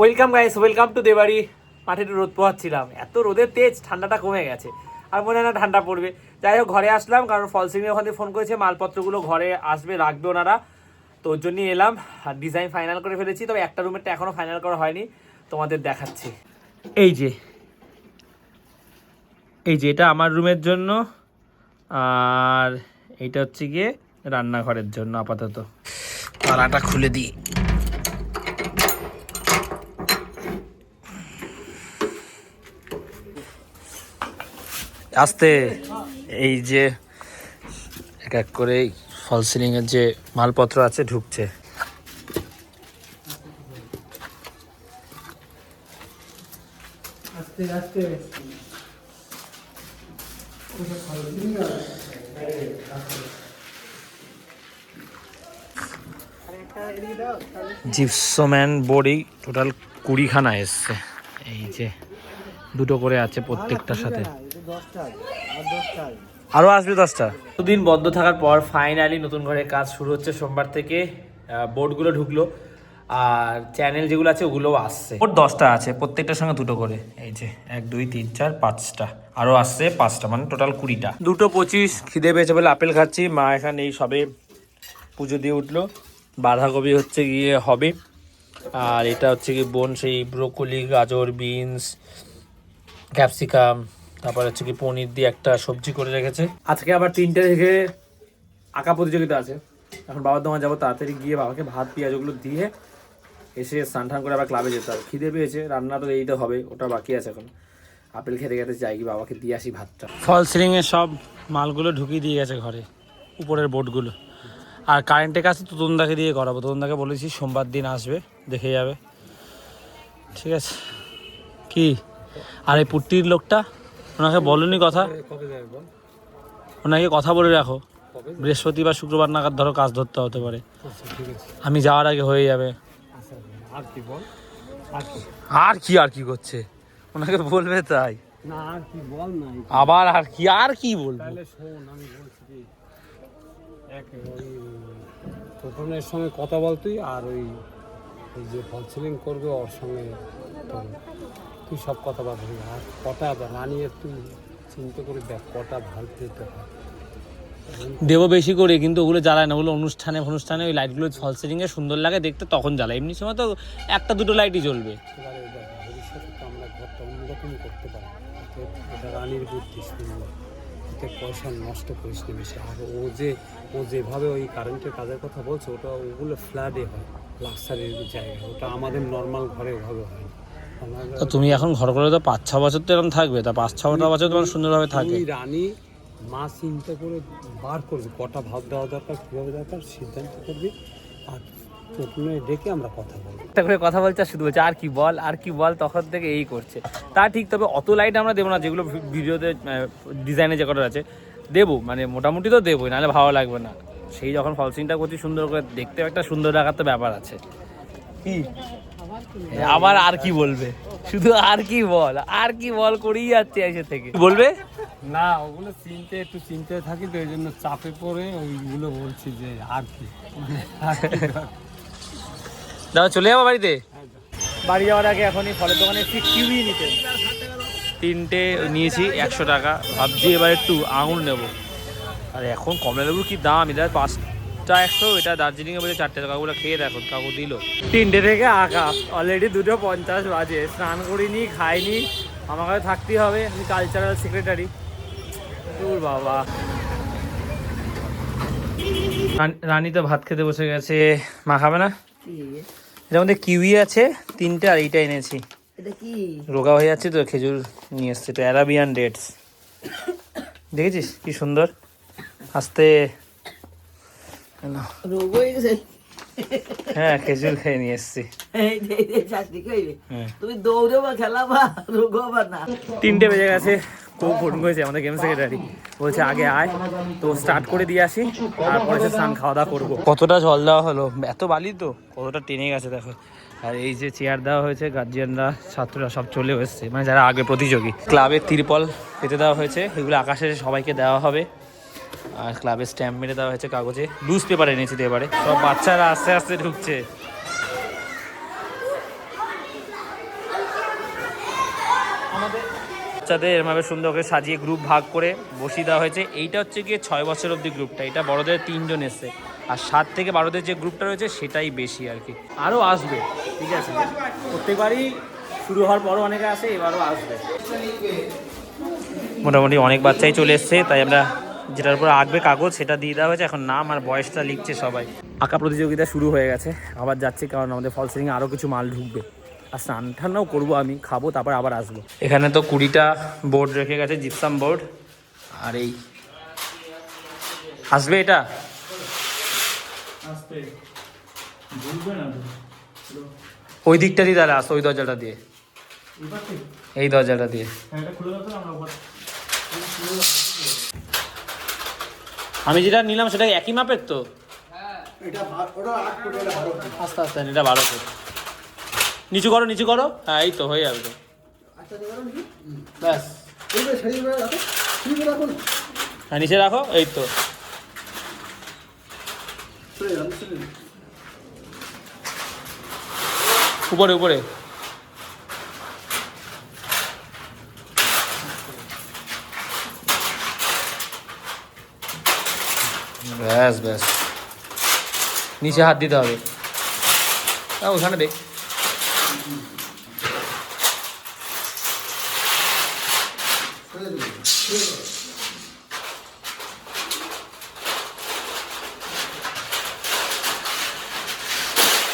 Welcome guys welcome to দেবাড়ি মাঠে একটু রোদ পোহাচ্ছিলাম। এত রোদের তেজ, ঠান্ডাটা কমে গেছে। আর মনে হয় না ঠান্ডা পড়বে। যাই হোক, ঘরে আসলাম, কারণ ফলসিং ওখান থেকে ফোন করেছে, মালপত্রগুলো ঘরে আসবে, রাখবে ওনারা। তো ওর জন্যই এলাম, আর ডিজাইন ফাইনাল করে ফেলেছি। তবে একটা রুমেরটা এখনও ফাইনাল করা হয়নি। তোমাদের দেখাচ্ছি। এই যে এই যে এটা আমার রুমের জন্য, আর এইটা হচ্ছে গিয়ে রান্নাঘরের জন্য আপাতত। তালাটা খুলে দিই। আস্তে এই যে এক এক করে ফল সিলিং এর যে মালপত্র আছে ঢুকছে। জিপসোম্যান বডি টোটাল কুড়িখানা এসছে। এই যে দুটো করে আছে প্রত্যেকটার সাথে। আরও আসবে দশটা। দুদিন বন্ধ থাকার পর ফাইনালি নতুন ঘরে কাজ শুরু হচ্ছে। সোমবার থেকে বোর্ডগুলো ঢুকলো। আর চ্যানেল যেগুলো আছে, ওগুলোও আসছে। ওর দশটা আছে, প্রত্যেকটার সঙ্গে দুটো করে। এই যে, এক, দুই, তিন, চার, পাঁচটা। আরও আসছে পাঁচটা মানে টোটাল কুড়িটা। দুটো পঁচিশ, খিদে পেয়েছে বলে আপেল খাচ্ছি। মা এখানে এই সবে পুজো দিয়ে উঠল। বাঁধাকপি হচ্ছে গিয়ে হবে। আর এটা হচ্ছে কি বোন, সেই ব্রোকলি গাজর বিনস ক্যাপসিকাম তারপর হচ্ছে কি পনির দিয়ে একটা সবজি করে রেখেছে। আজকে আবার তিনটে থেকে আঁকা প্রতিযোগিতা আছে। এখন বাবার দোকান যাব তাড়াতাড়ি গিয়ে বাবাকে ভাত পেঁয়াজ ওগুলো দিয়ে এসে স্নান টান করে আবার ক্লাবে যেতে হবে। খিদে পেয়েছে রান্না তো এইটা হবে ওটা বাকি আছে এখন। আপেল খেতে খেতে যাই কি বাবাকে দিয়ে আসি ভাতটা। ফল সিলিং এর সব মালগুলো ঢুকিয়ে দিয়ে গেছে ঘরে উপরের বোর্ডগুলো। আর কারেন্টের কাছে তুতনদাকে দিয়ে করাবো। তুতনদাকে বলেছি সোমবার দিন আসবে দেখে যাবে। ঠিক আছে। কি? আর এই পুট্টির লোকটা? ওনাকে বলনি কথা? ওনাকে কথা বলে রাখো। বৃহস্পতিবার শুক্রবার নাগাদ ধরো কাজ ধরতে হতে পারে। আচ্ছা আমি যাওয়ার আগে হয়ে যাবে। আচ্ছা আর কি বল? আর কি? আর কি করছে? ওনাকে বলবে তাই। না আর বল আবার আর কি আর কি বলব? প্রথমের সঙ্গে কথা বল তুই আর ওই যে ফল সিলিং করবে ওর সঙ্গে তুই সব কথা বলবি আর কটা রানিয়ে তুই চিন্তা করে দেখ কটা ভালো দিতে হয়। দেবো বেশি করে কিন্তু ওগুলো জ্বালায় না। ওগুলো অনুষ্ঠানে অনুষ্ঠানে ওই লাইটগুলো ফল এ সুন্দর লাগে দেখতে তখন জ্বালায়। এমনি সময় তো একটা দুটো লাইটই জ্বলবে। ভবিষ্যতে আমরা ঘরটা অন্যরকম করতে পারি। এটা রানীর বুদ্ধি এতে পয়সা নষ্ট করিস না বেশি। আর ও যে ও যেভাবে ওই কারেন্টের কাজের কথা বলছে ওটা ওগুলো ফ্ল্যাটে হয়। লাক্সারির জায়গা ওটা আমাদের নর্মাল ঘরে ওভাবে হয় না। তো তুমি এখন ঘর করে তো পাঁচ ছ বছর তো এরকম থাকবে তা পাঁচ ছটা বছর তোমার সুন্দরভাবে থাকে। রানী মা চিন্তা করে বার করবি কটা ভাব দেওয়া দরকার কীভাবে দরকার সিদ্ধান্ত করবি আর প্রথমে ডেকে আমরা কথা বলব। একটা করে কথা বলছে আর শুধু বলছে আর কি বল আর কি বল তখন থেকে এই করছে। তা ঠিক তবে অত লাইট আমরা দেবো না যেগুলো ভিডিওতে ডিজাইনে যে কটা আছে দেবো মানে মোটামুটি তো দেবোই নাহলে ভালো লাগবে না। সেই যখন ফলসিংটা করছি সুন্দর করে দেখতে একটা সুন্দর রাখার তো ব্যাপার আছে। কি? আবার আর কি বলবে? শুধু আর কি বল আর কি বল করেই যাচ্ছে এসে থেকে। বলবে? না ওগুলো চিনতে একটু চিনতে থাকি তো এই জন্য চাপে পড়ে ওইগুলো বলছি যে আর কি? দাদা চলে যাব বাড়িতে? বাড়ি যাওয়ার আগে এখনই ফলের দোকানে একটি কিউই নিতে। তিনটে নিয়েছি একশো টাকা। ভাবছি এবার একটু আঙুর নেব। আর এখন কমলা লেবুর কি দাম? এটা পাঁচটা একশো এটা দার্জিলিংয়ে বলে চারটে ওগুলো খেয়ে দেখো কাকু দিল। তিনটে থেকে আকাশ অলরেডি দুটো পঞ্চাশ বাজে। স্নান করিনি খাইনি আমার কাছে থাকতেই হবে আমি কালচারাল সেক্রেটারি দূর বাবা। রান- তো ভাত খেতে বসে গেছে। মা খাবে না? এর মধ্যে কিউই আছে তিনটে আর এইটা এনেছি। এটা কি? রোগা হয়ে যাচ্ছে তো খেজুর নিয়ে এসছে তো অ্যারাবিয়ান ডেটস দেখেছিস কি সুন্দর? আস্তে। রোগ হয়ে গেছে হ্যাঁ খেজুর খেয়ে নিয়ে এসছি। হ্যাঁ তুমি দৌড়ো বা খেলা বা রোগ বা না। তিনটে বেজে গেছে খুব ফোন করেছে আমাদের গেম সেক্রেটারি বলছে আগে আয় তো স্টার্ট করে দিয়ে আসি তারপরে সে স্নান খাওয়া দাওয়া করব। কতটা জল দেওয়া হলো? এত বালি তো? কতটা টেনে গেছে দেখো। আর এই যে চেয়ার দেওয়া হয়েছে গার্জিয়ানরা ছাত্ররা সব চলে এসছে। মানে যারা আগে প্রতিযোগী। ক্লাবের তিরপল পেতে দেওয়া হয়েছে এগুলো আকাশে সবাইকে দেওয়া হবে। আর ক্লাবের স্ট্যাম্প মেরে দেওয়া হয়েছে কাগজে। লুজ পেপার এনেছি তো এবারে। সব বাচ্চারা আস্তে আস্তে ঢুকছে। বাচ্চাদের এরমভাবে সুন্দর করে সাজিয়ে গ্রুপ ভাগ করে বসিয়ে দেওয়া হয়েছে। এইটা হচ্ছে গিয়ে ছয় বছর অবধি গ্রুপটা এটা বড়দের তিনজন এসছে। আর সাত থেকে বারোদের যে গ্রুপটা রয়েছে, সেটাই বেশি আর কি। আরও আসবে, ঠিক আছে? প্রত্যেকবারই শুরু হওয়ার পরও অনেকে আসে, এবারও আসবে। মোটামুটি অনেক বাচ্চাই চলে এসছে, তাই আমরা যেটার উপর আঁকবে কাগজ সেটা দিয়ে দেওয়া হয়েছে। এখন নাম আর বয়সটা লিখছে সবাই। আঁকা প্রতিযোগিতা শুরু হয়ে গেছে। আবার যাচ্ছে কারণ আমাদের ফল সিলিংয়ে আরও কিছু মাল ঢুকবে। আর স্নান ঠান্নাও করব আমি খাব তারপর আবার আসব। এখানে তো কুড়িটা বোর্ড রেখে গেছে জিপসাম বোর্ড আর এই আসবে এটা? ওই দিকটা দিয়ে তাহলে আসো ওই দরজাটা দিয়ে। এই দরজাটা দিয়ে। আমি যেটা নিলাম সেটা একই মাপের তো? আস্তে আস্তে এটা বারো ফুট নিচু করো নিচু করো। হ্যাঁ এই তো হয়ে যাবে তো। ব্যাস। হ্যাঁ নিচে রাখো এই তো। উপরে উপরে। ব্যাস ব্যাস। নিচে হাত দিতে হবে। ওখানে দেখ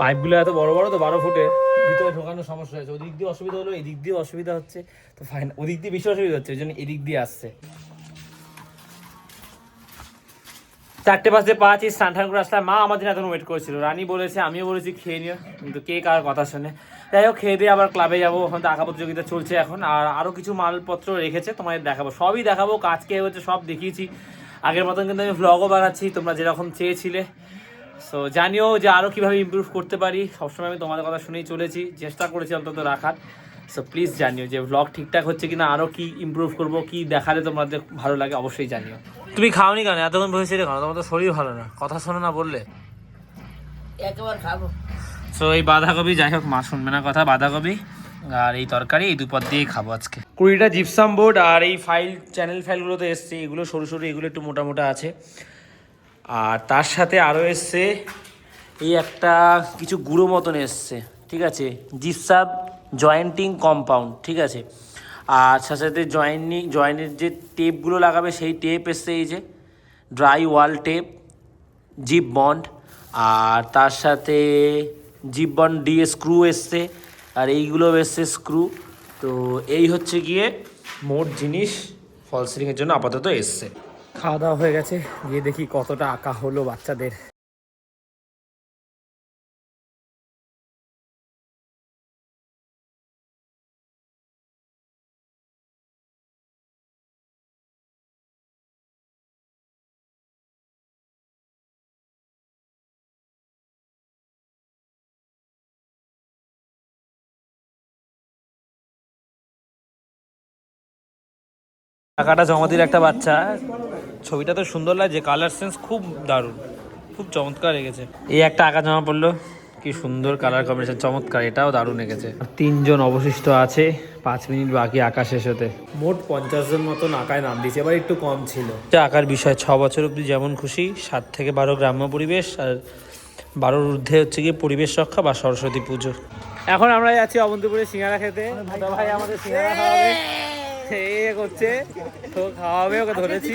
পাইপগুলো এত বড় বড় তো বারো ফুটে, ভিতরে ঢোকানোর সমস্যা হয়েছে। ওদিক দিয়ে অসুবিধা হলো, এদিক দিয়ে অসুবিধা হচ্ছে। তো ফাইন ওদিক দিয়ে বেশি অসুবিধা হচ্ছে, ওই জন্য এদিক দিয়ে আসছে। চারটে পাঁচে পাঁচ, এই স্নান করে আসলাম। মা আমাদের এত ওয়েট করেছিল। রানী বলেছে, আমিও বলেছি, খেয়ে নিও। কিন্তু কে কার কথা শুনে? যাই হোক, খেয়ে দিয়ে আবার ক্লাবে যাব। ওখানে আঁকা প্রতিযোগিতা চলছে এখন। আর আরও কিছু মালপত্র রেখেছে, তোমাদের দেখাবো। সবই দেখাবো, কাজ কে হচ্ছে সব দেখিয়েছি। আগের মতন কিন্তু আমি ভ্লগও বানাচ্ছি, তোমরা যেরকম চেয়েছিলে। সো জানিও যে আরও কীভাবে ইমপ্রুভ করতে পারি। সবসময় আমি তোমাদের কথা শুনেই চলেছি। চেষ্টা করেছি অন্তত রাখার। সো প্লিজ জানিও যে ভ্লগ ঠিকঠাক হচ্ছে কিনা আরও কি ইমপ্রুভ করব কি দেখালে তোমাদের ভালো লাগে অবশ্যই জানিও। তুমি খাওনি কেন? এতক্ষণ বসে কেন? তোমার তো শরীর ভালো না। কথা শোনো না বললে। একবার খাব। সো এই বাঁধাকপি যাই হোক মা শুনবে না কথা বাঁধাকপি আর এই তরকারি এই দুপদ দিয়েই খাব আজকে। কুড়িটা জিপসাম বোর্ড আর এই ফাইল চ্যানেল ফাইলগুলো তো এসছে এগুলো সরু সরু এগুলো একটু মোটা মোটা আছে। আর তার সাথে আরও এসছে এই একটা কিছু গুঁড়ো মতন এসছে ঠিক আছে? জিপসাম জয়েন্টিং কম্পাউন্ড ঠিক আছে? আর সাথে সাথে জয়েন্টিং জয়েন্টের যে টেপগুলো লাগাবে, সেই টেপ এসছে এই যে dry wall tape zip bond আর তার সাথে জিপ বন্ড দিয়ে স্ক্রু এসছে, আর এইগুলো এসছে স্ক্রু তো এই হচ্ছে গিয়ে মোট জিনিস ফল সিলিংয়ের জন্য আপাতত এসছে। খাওয়া দাওয়া হয়ে গেছে, গিয়ে দেখি কতটা আঁকা হলো বাচ্চাদের। টাকাটা জমা দিল একটা বাচ্চা। ছবিটা তো সুন্দর লাগছে কালার সেন্স খুব দারুণ খুব চমৎকার এঁকেছে। এই একটা আঁকা জমা পড়ল কি সুন্দর কালার কম্বিনেশন চমৎকার এটাও দারুণ এঁকেছে। তিনজন অবশিষ্ট আছে পাঁচ মিনিট বাকি আঁকা শেষ হতে। মোট পঞ্চাশ জন মতন আঁকায় নাম দিয়েছে এবার একটু কম ছিল। আঁকার বিষয় ছ বছর অবধি যেমন খুশি সাত থেকে বারো গ্রাম্য পরিবেশ আর বারোর ঊর্ধ্বে হচ্ছে গিয়ে পরিবেশ রক্ষা বা সরস্বতী পুজো। এখন আমরা যাচ্ছি অবন্তপুরে সিঙ্গারা খেতে। ভাই আমাদের সিঙ্গারা খাওয়াবে এ করছে। তো খাওয়াবে ওকে ধরেছি।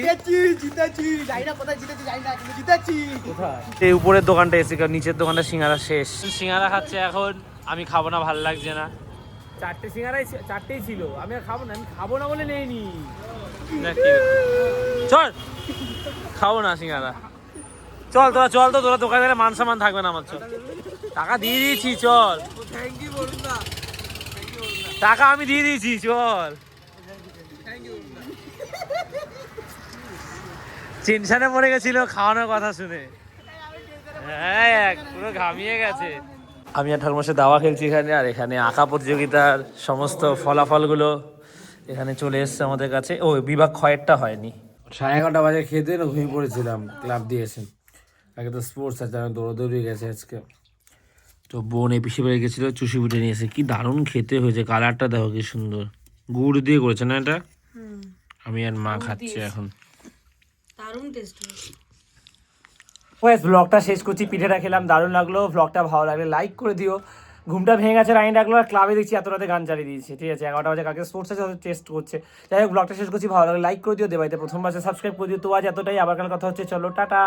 কোথায় এই উপরের দোকানটা এসে কারণ নিচের দোকানটা সিঙ্গারা শেষ। সিঙ্গারা খাচ্ছে এখন আমি খাব না ভালো লাগছে না। চারটে সিঙ্গারাই চারটেই ছিল আমি আর খাব না আমি খাব না বলে নেইনি। চল খাব না সিঙ্গারা। চল তোরা চল তো তোরা দোকানে গেলে মান সম্মান থাকবে না আমার চল। টাকা দিয়ে দিয়েছি চল। টাকা আমি দিয়ে দিয়েছি চল। টেনশনে পড়ে গেছিল খাওয়ানোর কথা শুনে। হ্যাঁ পুরো ঘামিয়ে গেছে। আমি আর ঠাকুমাসে দাওয়া খেলছি এখানে আর এখানে আঁকা প্রতিযোগিতার সমস্ত ফলাফলগুলো এখানে চলে এসছে আমাদের কাছে। ও বিভাগ ক্ষয়েরটা হয়নি। সাড়ে এগারোটা বাজে খেতে না ঘুমিয়ে পড়েছিলাম ক্লাব দিয়েছে। আগে তো স্পোর্টস আছে আমি দৌড়াদৌড়ি গেছে আজকে। তো বোন এ পিসি বাড়ি গেছিল চুষি বুটে নিয়েছে কি দারুণ খেতে হয়েছে কালারটা দেখো কি সুন্দর। গুড় দিয়ে করেছে না এটা? আমি আর মা খাচ্ছি এখন। দারুণ টেস্ট হয়েছে ওয়েস ব্লগটা শেষ করছি পিঠেটা খেলাম দারুণ লাগল ব্লগটা ভালো লাগলে লাইক করে দিও। ঘুমটা ভেঙে গেছে রাইন ডাকলো আর ক্লাবে দেখছি এত রাতে গান চালিয়ে দিয়েছে ঠিক আছে এগারোটা বাজে কালকে স্পোর্টস আছে টেস্ট করছে। যাই হোক ব্লগটা শেষ করছি ভালো লাগলে লাইক করে দিও দেবাইতে প্রথমবার সাবস্ক্রাইব করে দিও তো আজ এতটাই আবার কাল কথা হচ্ছে চলো টাটা।